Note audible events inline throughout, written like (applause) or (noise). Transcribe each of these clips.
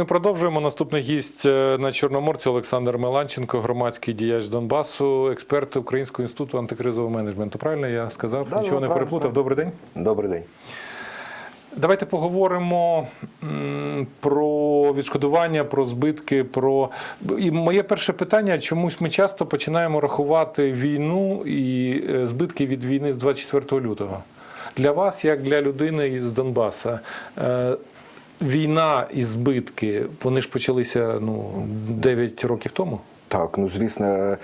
Ми продовжуємо. Наступний гість е, на Чорноморці Олександр Меланченко, громадський діяч Донбасу, експерт Українського інституту антикризового менеджменту. Правильно я сказав? Да, Нічого да, не переплутав. Добрий день. Добрий день. Давайте поговоримо про відшкодування, про збитки. Про і моє перше питання: чомусь ми часто починаємо рахувати війну і е, збитки від війни з 24 лютого. Для вас, як для людини із Донбаса, е, війна і збитки вони ж почалися ну 9 років тому. Так, ну звісно,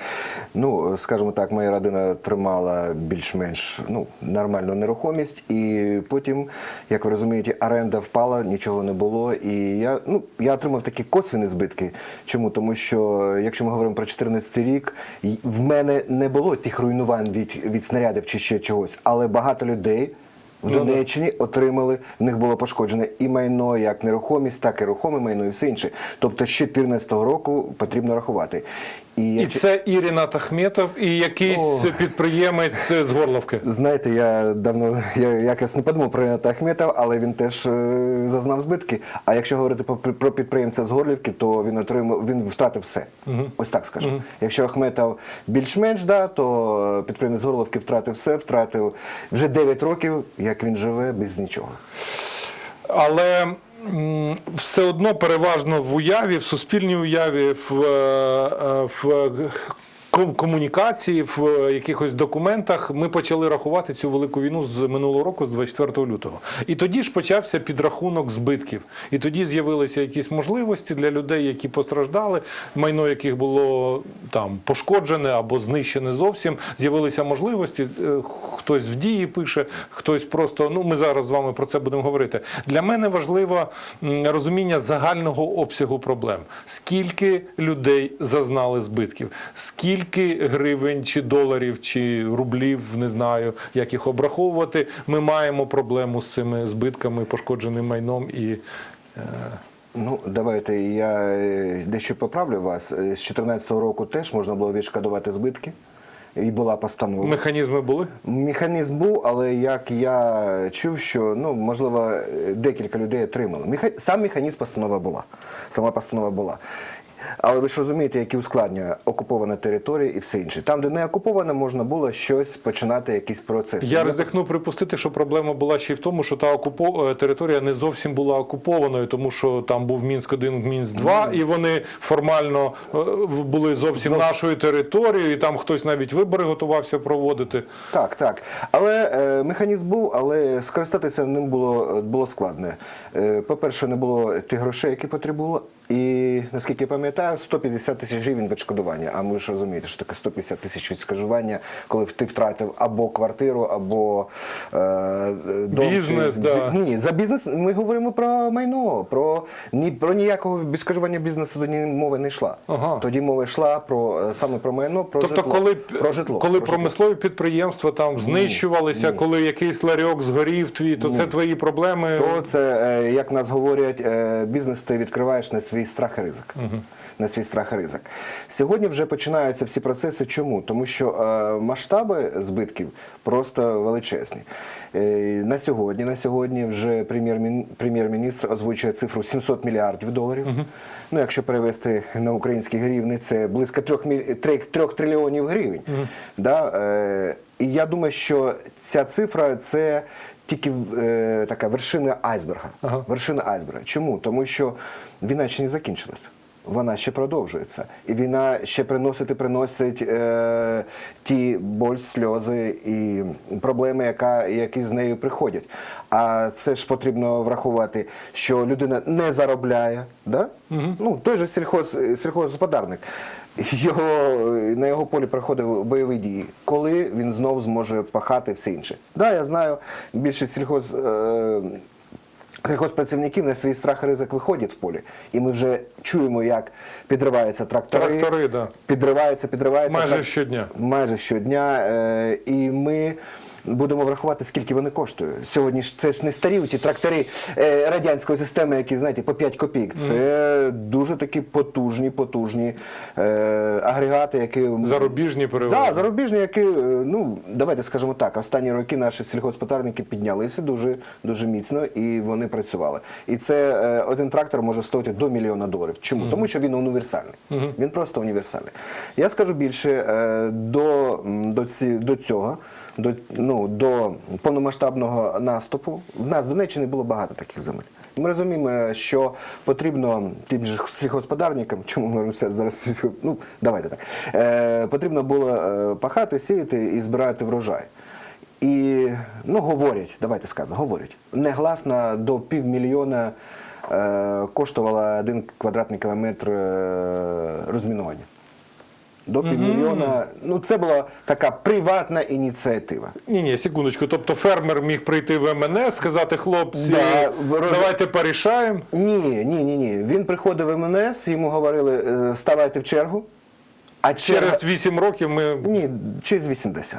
ну скажімо так, моя родина тримала більш-менш ну, нормальну нерухомість, і потім, як ви розумієте, оренда впала, нічого не було. І я ну я отримав такі косвіні збитки. Чому? Тому що якщо ми говоримо про 2014 рік, в мене не було тих руйнувань від, від снарядів чи ще чогось, але багато людей. В Ну. Донеччині отримали, в них було пошкоджене і майно, як нерухомість, так і рухоме майно, і все інше. Тобто з 2014 року потрібно рахувати. І, І це і Рінат Ахметов, і якийсь О. підприємець з Горловки. Знаєте, я давно я якось не подумав про Рената Ахметова, але він теж е, зазнав збитки. А якщо говорити про, підприємця з Горлівки, то він отримав, він втратив все. Ось так скажу. Якщо Ахметов більш-менш, да, то підприємець з Горлівки втратив все, втратив вже 9 років, як він живе без нічого. Але все одно переважно в уяві, в суспільній уяві, в, е, е, в комунікації, в е, якихось документах ми почали рахувати цю велику війну з минулого року, з 24 лютого. І тоді ж почався підрахунок збитків. І тоді з'явилися якісь можливості для людей, які постраждали, майно яких було там пошкоджене або знищене зовсім. З'явилися можливості. Е, Хтось в дії пише, хтось просто. Ну ми зараз з вами про це будемо говорити. Для мене важливо розуміння загального обсягу проблем. Скільки людей зазнали збитків, скільки гривень чи доларів чи рублів, не знаю, як їх обраховувати. Ми маємо проблему з цими збитками, пошкодженим майном і. е, Ну, давайте я е, дещо поправлю вас. Е, З 2014 року теж можна було відшкодувати збитки. І була постанова. Механізми були? Механізм був, але як я чув, що ну можливо декілька людей отримали. Сам механізм постанова була. Сама постанова була. Але ви ж розумієте, які ускладнює окупована територія і все інше. Там, де не окупована, можна було щось починати, якийсь процес. Я ризикну припустити, що проблема була ще й в тому, що та окупо... е, територія не зовсім була окупованою, тому що там був Мінськ 1 Мінськ 2 і вони формально е, були зовсім Зов- нашою територією, і там хтось навіть вибори готувався проводити. Так, так. Але е, механізм був, але скористатися ним було, було складно. Е, по-перше, не було тих грошей, які потрібно. І наскільки я пам'ятаю, 150 тисяч гривень відшкодування. А ви ж розумієте, що таке 150 тисяч відшкодування, коли ти втратив або квартиру, або е, дом, Бізнес, чи- да. Ні, за бізнес ми говоримо про майно, про ні про ніякого відшкодування бізнесу тоді мови не йшла. Ага. Тоді мова йшла про е, саме про майно, про Тобто, житло. коли, про житло. коли про житло. промислові підприємства там знищувалися, коли якийсь ларьок згорів твій, то це твої проблеми. То це, е, як нас говорять, е, бізнес ти відкриваєш на свій страх і ризик. На свій страх і ризик. Сьогодні вже починаються всі процеси. Чому? Тому що е, масштаби збитків просто величезні. Е, на сьогодні, на сьогодні вже прем'єр-мін- прем'єр-міністр озвучує цифру 700 мільярдів доларів. Ну, якщо перевести на українські гривні, це близько 3, 3, 3 трильйонів гривень. Да? Е, і я думаю, що ця цифра це тільки е, така вершина айсберга. Ага. Вершина айсберга. Чому? Тому що війна ще не закінчилася. Вона ще продовжується. І війна ще приносить і приносить е, ті боль, сльози і проблеми, яка, які з нею приходять. А це ж потрібно врахувати, що людина не заробляє. Да? Ну, той же сільхоз, сільхозгосподарник. Його, на його полі проходив бойові дії. Коли він знов зможе пахати все інше? Да, я знаю, більшість сільхоз. Е, Сільхозпрацівників на свій страх і ризик виходять в полі, і ми вже чуємо, як підриваються трактори, Трактори, да. підриваються, підриваються Майже трак- щодня. майже щодня. Е, і ми будемо врахувати, скільки вони коштують. Сьогодні ж це ж не старі ті трактори е, радянської системи, які знаєте, по 5 копійок. Це дуже такі потужні, потужні е, агрегати, які Зарубіжні переводи. Да, зарубіжні, які, е, ну давайте скажемо так, останні роки наші сільгосподарники піднялися дуже дуже міцно і вони працювали. І це е, один трактор може стоїти до мільйона доларів. Чому? Тому що він універсальний. Він просто універсальний. Я скажу більше е, до, до, ці, до цього. До, ну, до повномасштабного наступу в нас в Донеччині було багато таких земель. Ми розуміємо, що потрібно тим же сільгосподарникам, чому ми говоримо зараз ну давайте так. Е, потрібно було е, пахати, сіяти і збирати врожай. І ну говорять, давайте скажемо, говорять. Негласно до півмільйона е, коштувала один квадратний кілометр е, розмінування. До півмільйона. Ну, це була така приватна ініціатива. Ні, ні, секундочку. Тобто фермер міг прийти в МНС, сказати, хлопці, Да, роз- давайте порішаємо. Ні, ні, ні, ні. Він приходив в МНС, йому говорили, е, ставайте в чергу. А черга... Через 8 років ми Ні, через 80.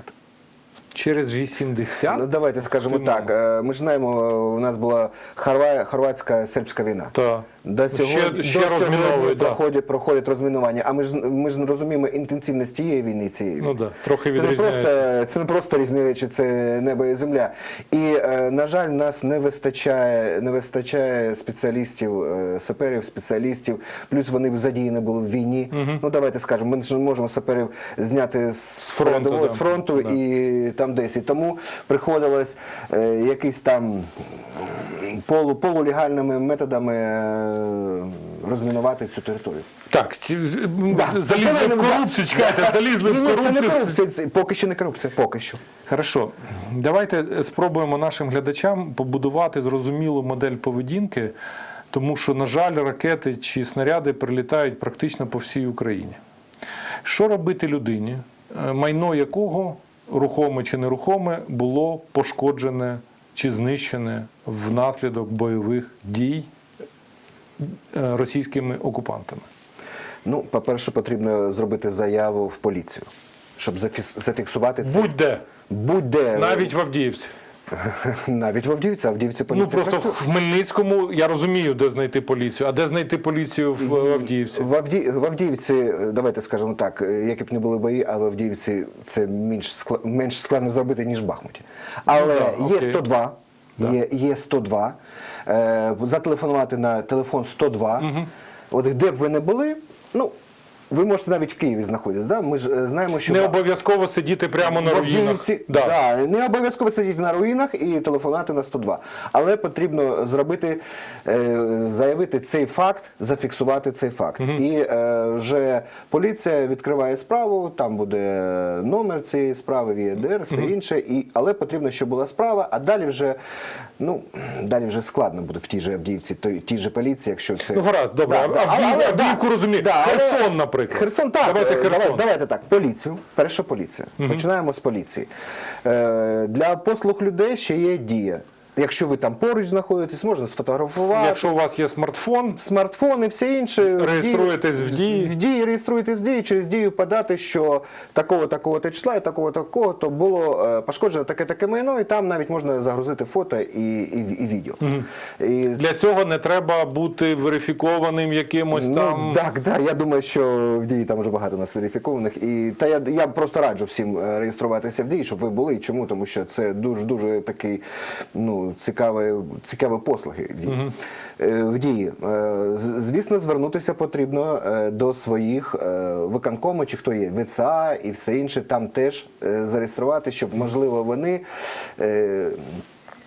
Через 80? Ну, давайте скажемо так. е, Ми ж знаємо, у нас була хорва... хорватська сербська війна. Та. До Ще- сьогодні, ще до сьогодні розміновують, да. проходять, проходять розмінування. А ми ж ми ж розуміємо інтенсивність тієї війни цієї. Ну да, трохи це не відрізняється. просто це не просто різні речі, це небо і земля. І е, на жаль, нас не вистачає, не вистачає спеціалістів, е, саперів, спеціалістів. Плюс вони задіяні були в війні. Ну давайте скажемо, ми ж не можемо саперів зняти з, фронту, передової, да. з фронту Да. і там десь. І тому приходилось е, якісь там полу, полулегальними методами е, розмінувати цю територію. Так, Да. залізли в корупцію, чекайте, залізли Ні, в ні, це не корупцію. корупція, це поки що не корупція, поки що. Хорошо, давайте е, спробуємо нашим глядачам побудувати зрозумілу модель поведінки, тому що, на жаль, ракети чи снаряди прилітають практично по всій Україні. Що робити людині, е, майно якого, рухоме чи нерухоме, було пошкоджене чи знищене внаслідок бойових дій е, російськими окупантами? Ну, по-перше, потрібно зробити заяву в поліцію, щоб зафіксувати це. Будь-де, Будь-де. навіть в Авдіївці. (laughs) Навіть в Авдіївці, а в Авдіївці Ну просто працює. в Хмельницькому я розумію, де знайти поліцію, а де знайти поліцію в Авдіївці? В, Авді... в Авдіївці, давайте скажемо так, які б не були бої, а в Авдіївці це менш, скла... менш складно зробити, ніж в Бахмуті. Але Ну, да, є окей. 102, є, є 102, е, зателефонувати на телефон 102, от де б ви не були, ну, ви можете навіть в Києві знаходитися, да? ми ж е, знаємо, що... Не обов'язково сидіти прямо на руїнах. Да. да, не обов'язково сидіти на руїнах і телефонувати на 102. Але потрібно зробити, е, заявити цей факт, зафіксувати цей факт. І е, вже поліція відкриває справу, там буде номер цієї справи, в ЄДР, все інше. І, але потрібно, щоб була справа, а далі вже, ну, далі вже складно буде в тій же Авдіївці, тій же поліції, якщо це. Ну гаразд, добре. Да, да, Авдіївку да, розумію. да, Херсон, наприклад. Херсон, так. Давайте е, Херсон. Давай, давайте так. Поліцію. Перша поліція. Починаємо з поліції. Е, для послуг людей ще є дія. Якщо ви там поруч знаходитесь, можна сфотографувати. Якщо у вас є смартфон, Смартфон і все інше. Реєструєтесь в Дії. В дії реєструєтесь в дії, через дію подати, що такого такого то числа і такого такого то було е, пошкоджено таке таке майно, і там навіть можна загрузити фото і, і, і відео. І для цього не треба бути верифікованим якимось там. Ну, так, так. Я думаю, що в дії там вже багато нас верифікованих. І та я, я просто раджу всім е, реєструватися в дії, щоб ви були. Чому? Тому що це дуже дуже такий ну цікаві, цікаві послуги в дії. Е, В дії. Е, Звісно, звернутися потрібно е, до своїх виконкому, чи хто є ВЦА і все інше. Там теж зареєструвати, щоб можливо вони.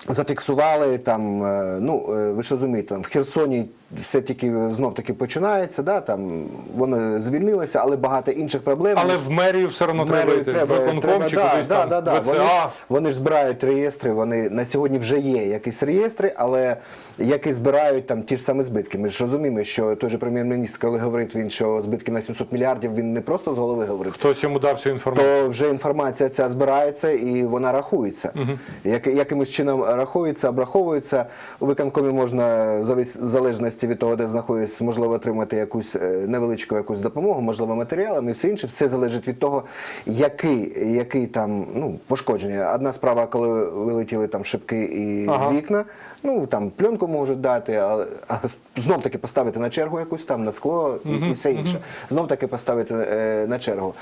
Зафіксували там, ну ви ж розумієте, там в Херсоні все тільки знов таки починається, да, там воно звільнилося, але багато інших проблем. Але в мерію все одно треба йти. треба- Виконком чи да, кудись да, там. да, да. Вони, ВЦА. вони ж збирають реєстри, вони на сьогодні вже є якісь реєстри, але які збирають там ті ж самі збитки. Ми ж розуміємо, що той же прем'єр-міністр, коли говорить він, що збитки на 700 мільярдів, він не просто з голови говорить. Хтось йому дав цю інформацію. То вже інформація ця збирається і вона рахується. Як, якимось чином рахується, обраховується. У виконкомі можна в залежності залежності від того, де знаходиться, можливо отримати якусь е, невеличку якусь допомогу, можливо, матеріалами і все інше. Все залежить від того, який, який там ну, пошкодження. Одна справа, коли вилетіли там шибки і Ага. вікна, ну там пленку можуть дати, а, а знов таки поставити на чергу якусь там на скло і, і все інше. Знов таки поставити е, на чергу.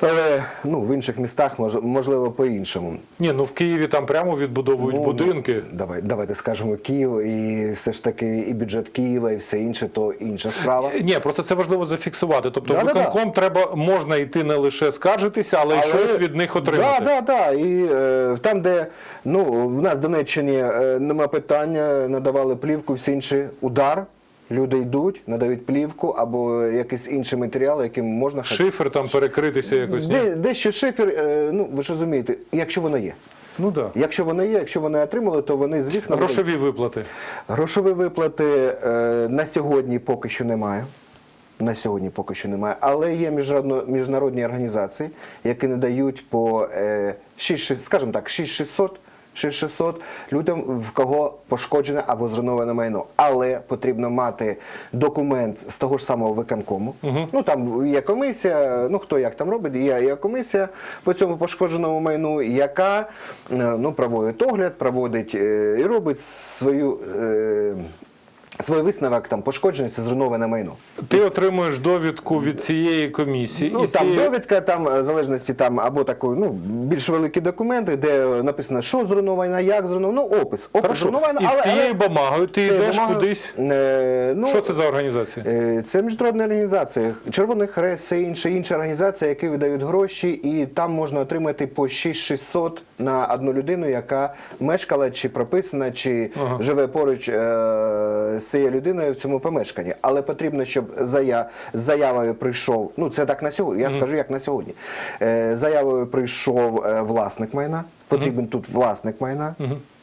Але ну, в інших містах мож- можливо по-іншому. Ні, ну в Києві там прямо відбудовують Ну, будинки. Давай, давайте скажемо Київ, і все ж таки і бюджет Києва, і все інше, то інша справа. Ні, просто це важливо зафіксувати. Тобто Да-да-да. виконком треба можна йти не лише скаржитися, але, й щось від них отримати. Так, да, да, І е, там, де ну, в нас в Донеччині е, нема питання, надавали плівку, всі інші удар. Люди йдуть, надають плівку або якийсь інший матеріал, яким можна Шифер там перекритися якось. Де, дещо шифер, е, ну ви ж розумієте, якщо воно є. Ну. Да. Якщо воно є, якщо вони отримали, то вони, звісно, Грошові виплати. Грошові виплати е, на сьогодні поки що немає. На сьогодні поки що немає. Але є міжнародні організації, які надають по е, 6, скажімо так, 6600 6600 людям, в кого пошкоджене або зруйноване майно. Але потрібно мати документ з того ж самого виконкому. Ну там є комісія, ну хто як там робить, є, є комісія по цьому пошкодженому майну, яка е, ну, проводить огляд, проводить е, і робить свою. Свій висновок там пошкоджене це зруйноване майно. Ти отримуєш довідку від цієї комісії. Ну і там цієї- довідка, там е, в залежності там або такої, ну більш великі документи, де написано, що зруйновано, як зруйновано, ну опис. Опис зруйновано, І з цією бумагою ти йдеш бумагою, кудись. е, ну, Що це за організація? Е, Це міжнародна організація. Червоний Хрест, це інша, інша організація, які видають гроші, і там можна отримати по 6600 на одну людину, яка мешкала чи прописана, чи Ага. живе поруч е, з цією людиною в цьому помешканні. Але потрібно, щоб зая, з заявою прийшов. Ну це так на сьогодні. Я скажу, як на сьогодні. Е, заявою прийшов е, власник майна. Потрібен тут власник майна.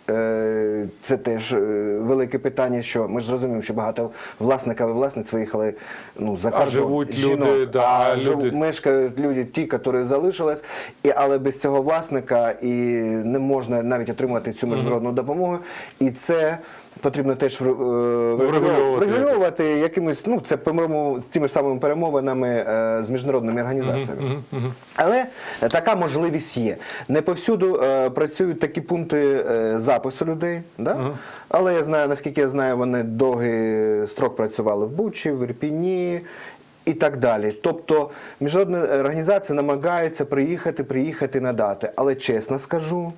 Е, Це теж велике питання, що ми ж розуміємо, що багато власників і власниць виїхали ну, за кордон. живуть жінок, люди, да, а а люди- мешкають люди, ті, які залишились, і, але без цього власника і не можна навіть отримати цю міжнародну допомогу. І це потрібно теж е, Врегульовувати. якимось, ну це по-моєму, з тими ж самими перемовинами е, з міжнародними організаціями. Але е, така можливість є. Не повсюду е, працюють такі пункти е, запису людей. Да? Але я знаю, наскільки я знаю, вони довгий строк працювали в Бучі, в Ірпіні. І так далі. Тобто міжнародні організації намагаються приїхати, приїхати надати. Але чесно скажу,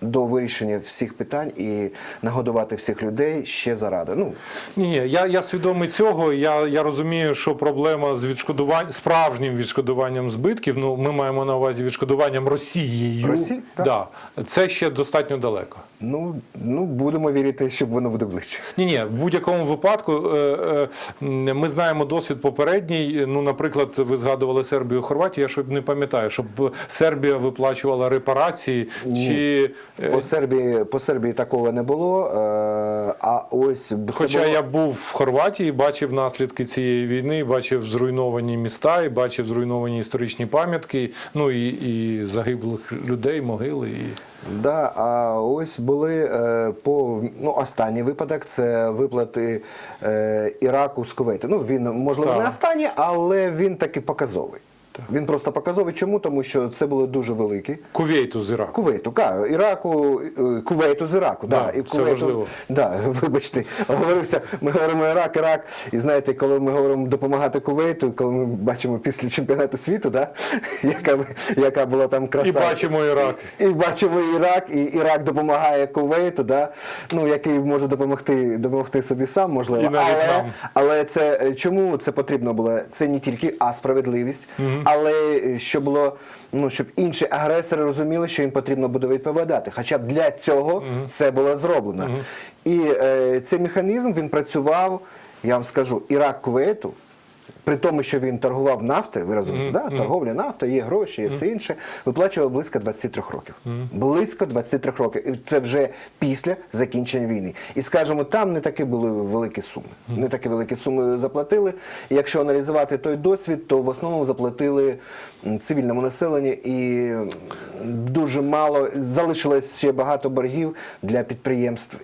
до вирішення всіх питань і нагодувати всіх людей ще зарано. Ну, Ні, ні, я, я свідомий цього. Я, я розумію, що проблема з відшкодуванням справжнім відшкодуванням збитків. Ну, ми маємо на увазі відшкодуванням Росією. Росії, так. да, це ще достатньо далеко. ну, ну будемо вірити, що воно буде ближче. Ні, ні, в будь-якому випадку е, е, ми знаємо досвід попередній. Ну, наприклад, ви згадували Сербію, Хорватію. Я щоб не пам'ятаю, щоб Сербія виплачувала репарації чи. Е, По Сербії, по Сербії такого не було. Е, а ось Хоча було- я був в Хорватії, бачив наслідки цієї війни, бачив зруйновані міста, і бачив зруйновані історичні пам'ятки, ну і, і загиблих людей, могили. І... Да, а ось були е, по ну, останній випадок це виплати Іраку з Кувейту. Ну він можливо Так. не останній, але він таки показовий. Він просто показовий. Чому? Тому що це були дуже великі. Кувейту з Іраку. Кувейту, ка, Іраку, е, Кувейту з Іраку. Да, Да, і Кувейту, важливо. Да, (laughs) вибачте, говорився, ми говоримо Ірак, Ірак. І знаєте, коли ми говоримо допомагати Кувейту, коли ми бачимо після чемпіонату світу, да, (laughs) яка, яка була там краса. І бачимо Ірак. І бачимо Ірак, і Ірак допомагає Кувейту, да? ну, який може допомогти, допомогти собі сам, можливо. І але, але це е, чому це потрібно було? Це не тільки а справедливість, але щоб що було, ну щоб інші агресори розуміли, що їм потрібно буде відповідати. Хоча б для цього це було зроблено. І е, цей механізм він працював, я вам скажу, Ірак Кувейту. При тому, що він торгував нафтою, ви розумієте, да? торговля нафтою, є гроші, є все інше, виплачував близько 23 років. Близько 23 років. І це вже після закінчення війни. І скажімо, там не такі були великі суми. Не такі великі суми заплатили. І якщо аналізувати той досвід, то в основному заплатили цивільному населенню і дуже мало залишилось ще багато боргів для підприємств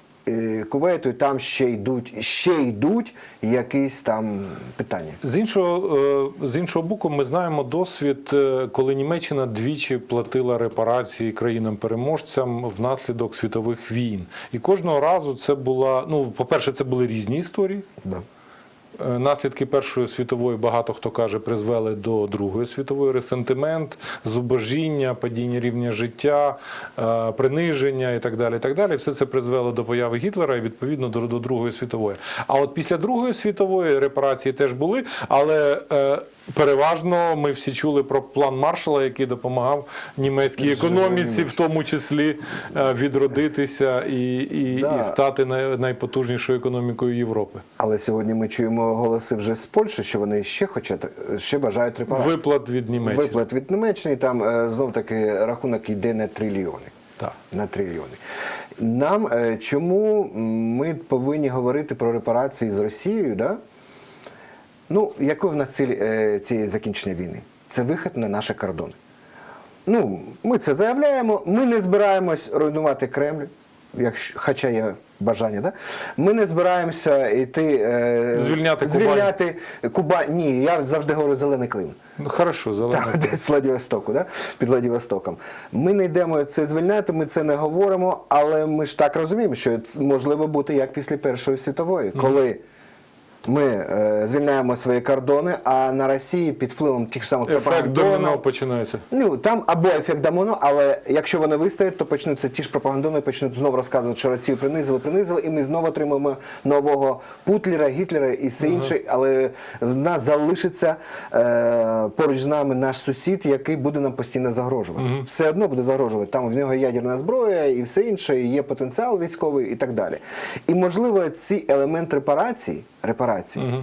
Кувейту, і там ще йдуть, ще йдуть якісь там питання. З іншого, е, з іншого боку, ми знаємо досвід, е, коли Німеччина двічі платила репарації країнам-переможцям внаслідок світових війн. І кожного разу це була, ну, по-перше, це були різні історії. Да. Е, Наслідки Першої світової, багато хто каже, призвели до Другої світової ресентимент, зубожіння, падіння рівня життя, е, приниження і так далі. І так далі. Все це призвело до появи Гітлера і відповідно до, до Другої світової. А от після Другої світової репарації теж були, але е, переважно ми всі чули про план Маршала, який допомагав німецькій економіці, в тому числі відродитися і, і, Да. і стати найпотужнішою економікою Європи. Але сьогодні ми чуємо голоси вже з Польщі, що вони ще хочуть, ще бажають репарації. Виплат від Німеччини. Виплат від Німеччини, там е, знов таки рахунок йде на трильйони. Так. На трильйони. Нам е, чому ми повинні говорити про репарації з Росією? Да? Ну, якою в нас ціль е, цієї закінчення війни? Це вихід на наші кордони. Ну, ми це заявляємо, ми не збираємось руйнувати Кремль, якщо, хоча є бажання, да? ми не збираємося йти е, Звільняти звільняти Кубань. Ні, я завжди говорю зелений клин. Ну, хорошо, зелений Там, десь Владивостоку, да? під Владивостоком. Ми не йдемо це звільняти, ми це не говоримо, але ми ж так розуміємо, що це можливо бути як після Першої світової, коли ми е, звільняємо свої кордони, а на Росії під впливом тих самих Ефект доміно починається. Ну там або ефект домоно, але якщо вони вистоять, то почнуться ті ж пропагандони, почнуть знову розказувати, що Росію принизили, принизили, і ми знову отримаємо нового Путлера, Гітлера і все інше. Але в нас залишиться е, поруч з нами наш сусід, який буде нам постійно загрожувати. Все одно буде загрожувати. Там в нього ядерна зброя і все інше, і є потенціал військовий і так далі. І можливо, ці елементи репарації, репарації,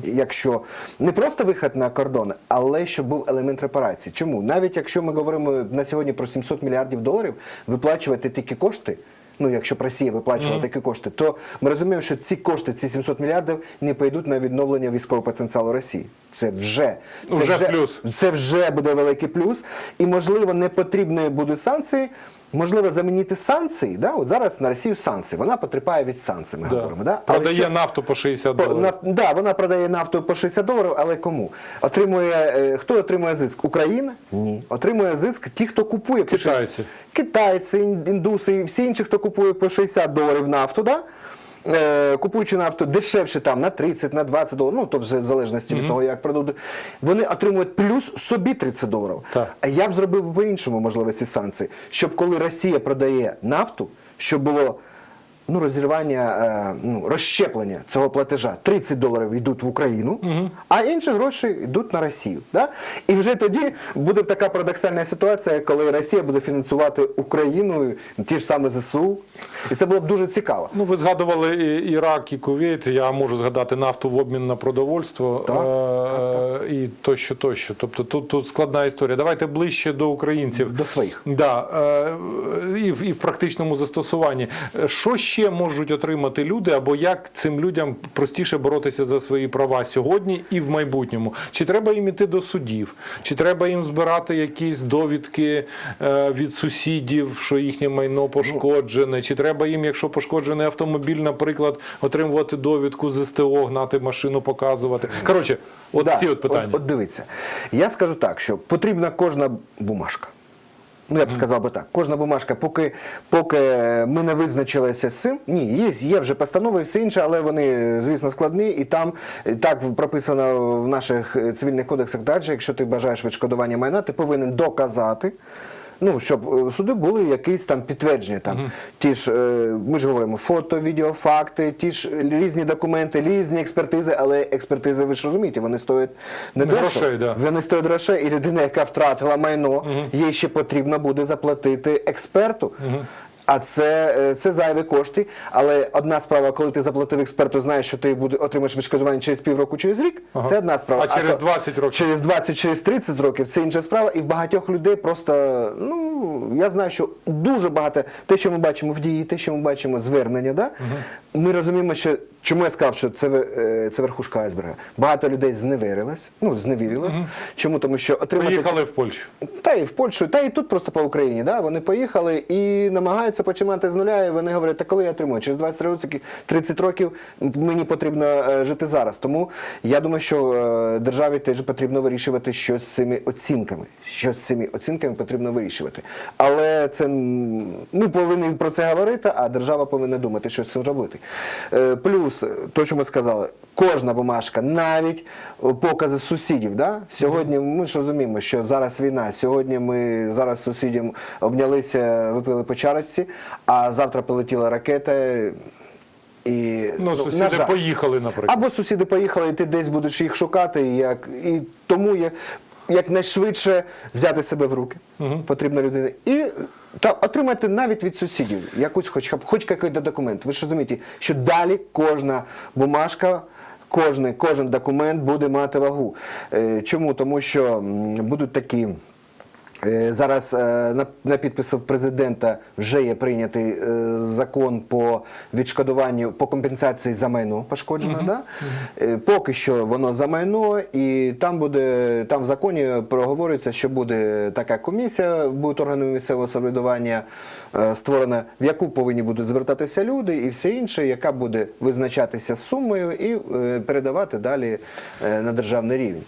якщо не просто вихід на кордон, але щоб був елемент репарації. Чому? Навіть якщо ми говоримо на сьогодні про 700 мільярдів доларів, виплачувати такі кошти. Ну, якщо б Росія виплачувала такі кошти, то ми розуміємо, що ці кошти, ці 700 мільярдів, не пойдуть на відновлення військового потенціалу Росії. Це вже це Уже плюс. Це вже буде великий плюс. І можливо, не потрібні будуть санкції. Можливо, замінити санкції. Да? От зараз на Росію санкції. Вона потерпає від санкцій. Ми Да. говоримо. Да? Але Продає що- нафту по 60 по- доларів. наф- да, вона продає нафту по 60 доларів, але кому? Отримує, е, хто отримує зиск? Україна? Ні. Отримує зиск ті, хто купує по Китайці. 60 Китайці, ін- індуси всі інші, хто купує по 60 доларів нафту, да? Е, купуючи нафту дешевше там на 30, на 20 доларів, ну то вже в залежності від того, як продадуть, вони отримують плюс собі 30 доларів. Так. А я б зробив по-іншому, можливо, ці санкції, щоб коли Росія продає нафту, щоб було ну, розірвання, е, ну, розщеплення цього платежа. 30 доларів йдуть в Україну, а інші гроші йдуть на Росію. Да? І вже тоді буде така парадоксальна ситуація, коли Росія буде фінансувати Україну, ті ж саме ЗСУ. І це було б дуже цікаво. Ну, ви згадували і Ірак і Кувейт. Я можу згадати нафту в обмін на продовольство Так, е- і тощо, тощо. Тобто тут, тут складна історія. Давайте ближче до українців. До своїх. Да, е, і, в- і в практичному застосуванні. Що ще можуть отримати люди, або як цим людям простіше боротися за свої права сьогодні і в майбутньому? Чи треба їм іти до судів? Чи треба їм збирати якісь довідки е, від сусідів, що їхнє майно пошкоджене? Чи треба їм, якщо пошкоджений автомобіль, наприклад, отримувати довідку з СТО, гнати машину, показувати? Коротше, от Да, ці от питання. От, от дивіться, я скажу так, що потрібна кожна бумажка. Ну, я б сказав би так, кожна бумажка, поки, поки ми не визначилися з цим. Ні, є, є вже постанови і все інше, але вони, звісно, складні, і там так прописано в наших е, цивільних кодексах далі, якщо ти бажаєш відшкодування майна, ти повинен доказати. Ну, щоб е, суди були якісь там підтвердження. Там ті ж, е, ми ж говоримо, фото, відео, факти, ті ж різні документи, різні експертизи, але експертизи, ви ж розумієте, вони стоять не. Грошей, да. Вони стоять грошей, і людина, яка втратила майно, їй ще потрібно буде заплатити експерту. А це, е, це зайві кошти. Але одна справа, коли ти заплатив експерту, знаєш, що ти буде, отримаєш відшкодування через півроку, через рік. Ага. Це одна справа. А через то- 20 років? Через 20, через 30 років це інша справа. І в багатьох людей просто ну, я знаю, що дуже багато те, що ми бачимо в дії, те, що ми бачимо звернення, да? ми розуміємо, що чому я сказав, що це, е, це верхушка айсберга. Багато людей зневірилось, ну зневірилось. Чому? Тому що отримати Поїхали в Польщу. та і в Польщу, та і тут просто по Україні. Да? Вони поїхали і намагаються починати з нуля. І вони говорять, та коли я отримую? Через 20 років, 30 років мені потрібно е, жити зараз. Тому я думаю, що е, державі теж потрібно вирішувати щось з цими оцінками. Щось з цими оцінками потрібно вирішувати. Але це ми повинні про це говорити, а держава повинна думати, що з цим робити. Е, Плюс, то, що ми сказали, кожна бумажка, навіть покази сусідів. Да? Сьогодні ми ж розуміємо, що зараз війна. Сьогодні ми зараз з сусідям обнялися, випили по чарочці, а завтра полетіла ракета. І, Ну, на сусіди жаль. поїхали, наприклад. Або сусіди поїхали, і ти десь будеш їх шукати, і як, і тому є якнайшвидше взяти себе в руки. Потрібна людина. І та, отримати навіть від сусідів якусь хоч, хоч якийсь документ. Ви ж розумієте, що далі кожна бумажка. Кожний, кожен документ буде мати вагу. Е, Чому? Тому що будуть такі Зараз е, на, підпису президента вже є прийнятий е, закон по відшкодуванню по компенсації за майно пошкоджене. Да? Е, Поки що воно за майно, і там буде там в законі проговорюється, що буде така комісія, будуть органи місцевого самоврядування е, створена, в яку повинні будуть звертатися люди, і все інше, яка буде визначатися сумою і е, передавати далі е, на державний рівень.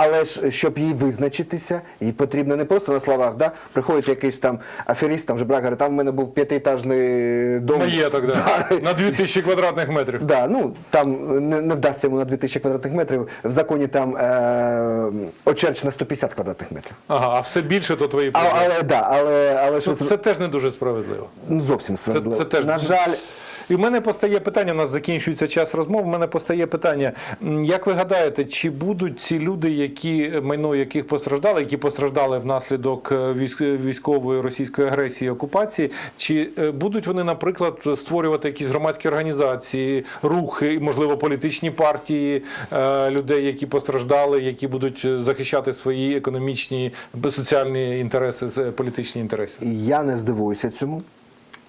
Але ж щоб їй визначитися, їй потрібно не просто на словах, да? приходить якийсь там аферіст, там же брак, говорить, там в мене був п'ятиетажний дом. Маєток, да. (laughs) на 2000 квадратних метрів. Да, ну там не, не вдасться йому на 2000 квадратних метрів. В законі там е, очерчено 150 квадратних метрів. Ага, а все більше то твої А, проблеми. але да, але, але ж Ну, ви Це теж не дуже справедливо. ну, зовсім Це, справедливо. це теж На жаль, І в мене постає питання, у нас закінчується час розмов. У мене постає питання: як ви гадаєте, чи будуть ці люди, які майно яких постраждали, які постраждали внаслідок е, військової російської агресії і окупації, чи е, будуть вони, наприклад, створювати якісь громадські організації, рухи, можливо, політичні партії е, людей, які постраждали, які будуть е, захищати свої економічні соціальні інтереси, політичні інтереси? Я не здивуюся цьому.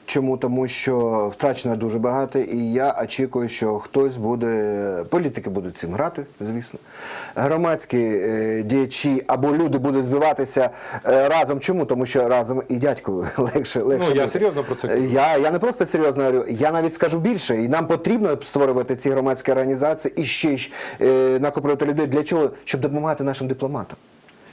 Чому? Тому що втрачено дуже багато, і я очікую, що хтось буде, політики будуть цим грати, звісно. Громадські е, діячі або люди будуть збиватися е, разом. Чому? Тому що разом і дядьку (laughs) легше. легше Ну, я бути. серйозно про це кажу. Я, я не просто серйозно говорю, я навіть скажу більше. І нам потрібно створювати ці громадські організації і ще е, накоплювати людей. Для чого? Щоб допомагати нашим дипломатам.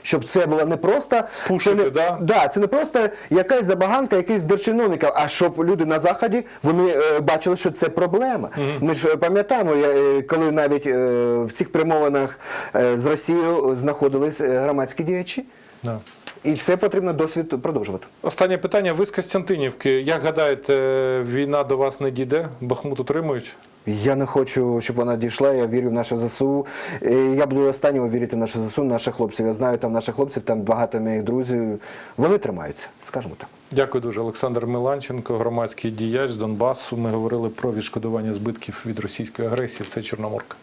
Щоб це було не просто Пушити, це не, да? Да, це не просто якась забаганка, якийсь дерчиновників, а щоб люди на заході вони е, бачили, що це проблема. Ми ж е, пам'ятаємо, е, коли навіть е, в цих перемовинах е, з Росією знаходились е, громадські діячі, Да. і це потрібно досвід продовжувати. Останнє питання. Ви з Костянтинівки. Як гадаєте, війна до вас не дійде? Бахмут утримують? Я не хочу, щоб вона дійшла. Я вірю в наше ЗСУ. І Я буду останнього вірити в наше ЗСУ, наших хлопців. Я знаю там наших хлопців, там багато моїх друзів. Вони тримаються, скажімо так. Дякую дуже. Олександр Миланченко, громадський діяч з Донбасу. Ми говорили про відшкодування збитків від російської агресії. Це Чорноморка.